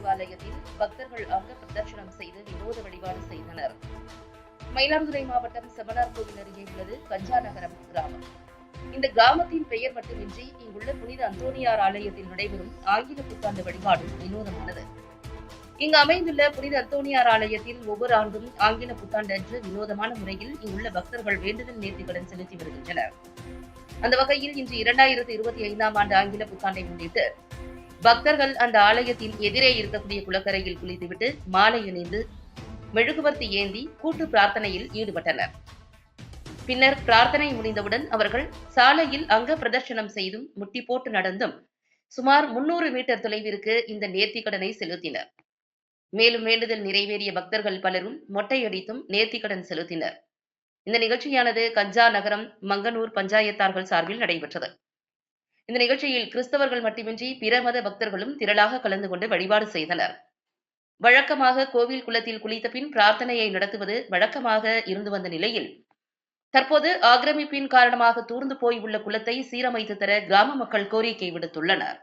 தேவாலயத்தில் பக்தர்கள் அங்க பிரதர்ஷனம் செய்து வினோத வழிபாடு செய்தனர். மயிலாடுதுறை மாவட்டம் செமனார் கோவில் அருகே உள்ளது கஞ்சா நகரம் கிராமம். இந்த கிராமத்தின் பெயர் மட்டுமின்றி இங்குள்ள புனித அந்தோனியார் ஆலயத்தில் நடைபெறும் ஆங்கில புத்தாண்டு வழிபாடு வினோதமானது. இங்கு அமைந்துள்ள புனித அந்தோனியார் ஆலயத்தில் ஒவ்வொரு ஆண்டும் ஆங்கில புத்தாண்டு அன்று வினோதமான முறையில் இங்குள்ள பக்தர்கள் வேண்டுதல் நேர்த்திக்கடன் செலுத்தி வருகின்றனர். அந்த வகையில் இன்று இரண்டாயிரத்து இருபத்தி ஐந்தாம் ஆண்டு ஆங்கில புத்தாண்டை முன்னிட்டு பக்தர்கள் அந்த ஆலயத்தின் எதிரே இருக்கக்கூடிய குளக்கரையில் குளித்துவிட்டு மாலை அணிந்து மெழுகுவர்த்தி ஏந்தி கூட்டு பிரார்த்தனையில் ஈடுபட்டனர். பின்னர் பிரார்த்தனை முடிந்தவுடன் அவர்கள் சாலையில் அங்க பிரதர்ஷனம் செய்தும் முட்டி போட்டு நடந்தும் சுமார் முன்னூறு மீட்டர் தொலைவிற்கு இந்த நேர்த்திக்கடனை செலுத்தினர். மேலும் வேண்டுதல் நிறைவேறிய பக்தர்கள் பலரும் மொட்டையடித்தும் நேர்த்திக்கடன் செலுத்தினர். இந்த நிகழ்ச்சியானது கஞ்சா நகரம் மங்கனூர் பஞ்சாயத்தார்கள் சார்பில் நடைபெற்றது. இந்த நிகழ்ச்சியில் கிறிஸ்தவர்கள் மட்டுமின்றி பிற மத பக்தர்களும் திரளாக கலந்து கொண்டு வழிபாடு செய்தனர். வழக்கமாக கோவில் குளத்தில் குளித்த பின் பிரார்த்தனையை நடத்துவது வழக்கமாக இருந்து வந்த நிலையில் தற்போது ஆக்கிரமிப்பின் காரணமாக தூர்ந்து போய் உள்ள குளத்தை சீரமைத்து தர கிராம மக்கள் கோரிக்கை விடுத்துள்ளனர்.